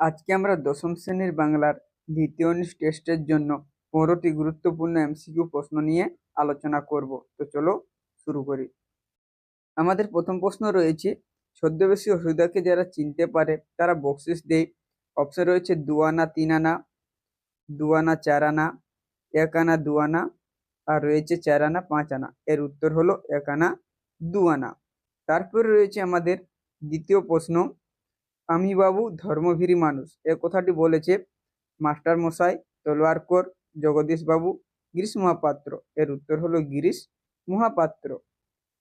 আজকে আমরা দশম শ্রেণির বাংলার দ্বিতীয় ইউনিট টেস্টের জন্য পনেরোটি গুরুত্বপূর্ণ এমসিকিউ প্রশ্ন নিয়ে আলোচনা করব। তো চলো শুরু করি। আমাদের প্রথম প্রশ্ন রয়েছে, ছদ্মবেশী হৃদয়কে যারা চিনতে পারে, তারা বকশিস দেয় অপশন রয়েছে দুয়ানা তিন আনা দুয়ানা চার আনা এক আনা দুয়ানা আর রয়েছে চার আনা পাঁচ আনা এর উত্তর হলো এক আনা দু আনা তারপরে রয়েছে আমাদের দ্বিতীয় প্রশ্ন আমি বাবু ধর্মভীরী মানুষ। এ কথাটি বলেছে মাস্টার মশাই তলোয়ারকর, জগদীশ বাবু, গিরিশ মহাপাত্র। এর উত্তর হলো গিরিশ মহাপাত্র।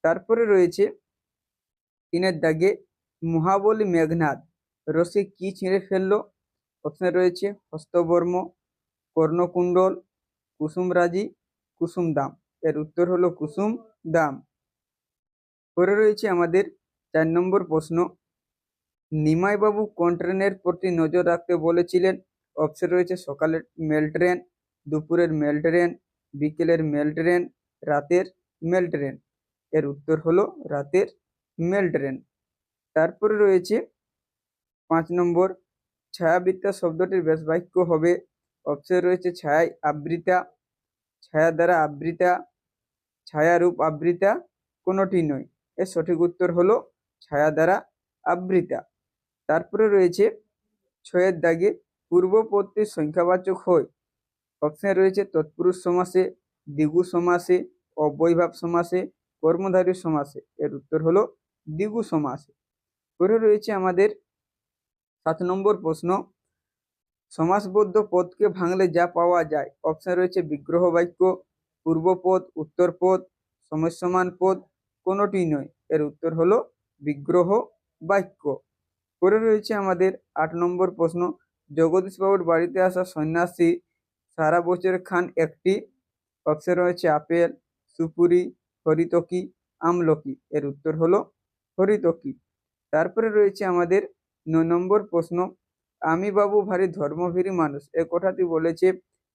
তারপরে রয়েছে তিনের দাগে মহাবলী মেঘনাদ। রসে কি ছিঁড়ে ফেলল? অপশন রয়েছে হস্তবর্ম, কর্ণকুণ্ডল, কুসুমরাজি কুসুম দাম এর উত্তর হলো কুসুম দাম পরে রয়েছে আমাদের চার নম্বর প্রশ্ন। নিমাইবাবু কোন ট্রেনের প্রতি নজর রাখতে বলেছিলেন? অপশন রয়েছে সকালের মেল ট্রেন, দুপুরের মেল ট্রেন, বিকেলের মেল ট্রেন, রাতের মেল ট্রেন। এর উত্তর হলো রাতের মেল ট্রেন। তারপরে রয়েছে পাঁচ নম্বর, ছায়াবৃত্তা শব্দটির বেশ বাক্য হবে। অপশন রয়েছে ছায়ায় আবৃতা, ছায়া দ্বারা আবৃতা, ছায়ারূপ আবৃতা, কোনোটি নয়। এর সঠিক উত্তর হলো ছায়া দ্বারা আবৃতা। তারপরে রয়েছে ছয়ের দাগে পূর্ববর্তীর সংখ্যাবাচক হয়। অপশন রয়েছে তৎপুরুষ সমাসে, দ্বিগু সমাসে, অবৈভাব সমাসে, কর্মধারী সমাসে। এর উত্তর হলো দ্বিগু সমাসে। পরে রয়েছে আমাদের সাত নম্বর প্রশ্ন, সমাসবদ্ধ পদকে ভাঙলে যা পাওয়া যায়? অপশন রয়েছে বিগ্রহ বাক্য, পূর্বপদ, উত্তরপদ সমস্যমান পদ কোনোটি নয়। এর উত্তর হলো বিগ্রহ বাক্য। পরে রয়েছে আমাদের আট নম্বর প্রশ্ন। জগদীশবাবুর বাড়িতে আসা সন্ন্যাসী সারা বছর খান একটি অপশন রয়েছে আপেল, সুপুরি, হরিতকি, আমলকি। এর উত্তর হলো হরিতকি। তারপরে রয়েছে আমাদের ন নম্বর প্রশ্ন। আমি বাবু ভারী ধর্মভীরী মানুষ। এ কথাটি বলেছে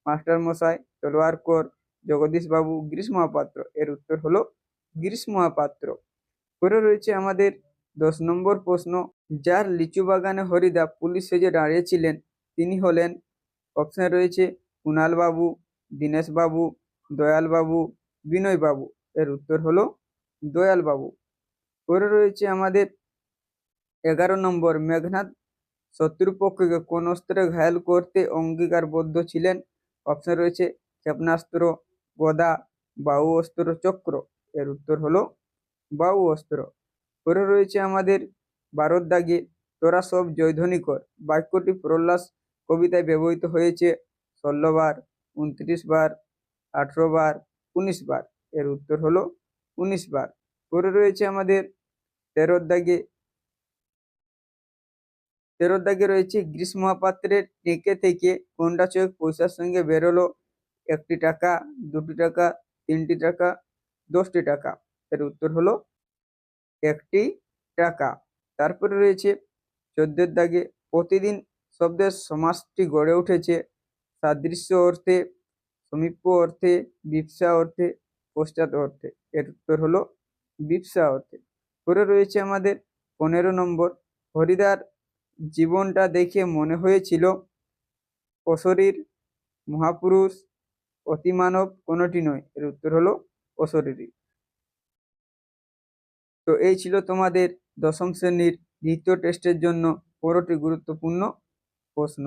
মাস্টার মশাই জগদীশ বাবু গিরিশ মহাপাত্র এর উত্তর হলো গিরিশ মহাপাত্র পরে রয়েছে আমাদের দশ নম্বর প্রশ্ন, যার লিচু বাগানে হরিদা পুলিশ সেজে দাঁড়িয়েছিলেন তিনি হলেন অপশন রয়েছে কুণাল বাবু, দীনেশ বাবু, দয়াল বাবু, বিনয় বাবু। এর উত্তর হলো দয়াল বাবু। পরে রয়েছে আমাদের এগারো নম্বর মেঘনাথ শত্রুপক্ষকে কোন অস্ত্রে ঘায়াল করতে অঙ্গীকারবদ্ধ ছিলেন? অপশন রয়েছে ক্ষেপণাস্ত্র, গদা, বাহু অস্ত্র, চক্র। এর উত্তর হলো বাহু অস্ত্র। পরে রয়েছে আমাদের বারোর দাগে। তোরা সব জয়ধ্বনি কর। বাক্যটি প্রহ্লাস কবিতায় ব্যবহৃত হয়েছে ষোলো বার উনত্রিশ বার আঠেরো বার উনিশ বার এর উত্তর হলো উনিশ বার পরে রয়েছে আমাদের তেরোর দাগে। তেরোর দাগে রয়েছে, গ্রীষ্ম মহাপাত্রের টেকে থেকে কোনটা চোখ পয়সার সঙ্গে বেরোলো? একটি টাকা, দুটি টাকা, তিনটি টাকা, দশটি টাকা। এর উত্তর হলো একটি টাকা। তারপরে রয়েছে চোদ্দের দাগে প্রতিদিন শব্দের সমাজটি গড়ে উঠেছে। সাদৃশ্য অর্থে, সমীপ্য অর্থে, বিপসা অর্থে, পশ্চাৎ অর্থে। এর উত্তর হলো বিপসা অর্থে। পরে রয়েছে আমাদের পনেরো নম্বর। হরিদার জীবনটা দেখে মনে হয়েছিল অশরীর, মহাপুরুষ, অতিমানব কোনোটি নয়। এর উত্তর হলো অশরীরী তো এই ছিল তোমাদের দশম শ্রেণির দ্বিতীয় টেস্টের জন্য পনেরোটি গুরুত্বপূর্ণ প্রশ্ন।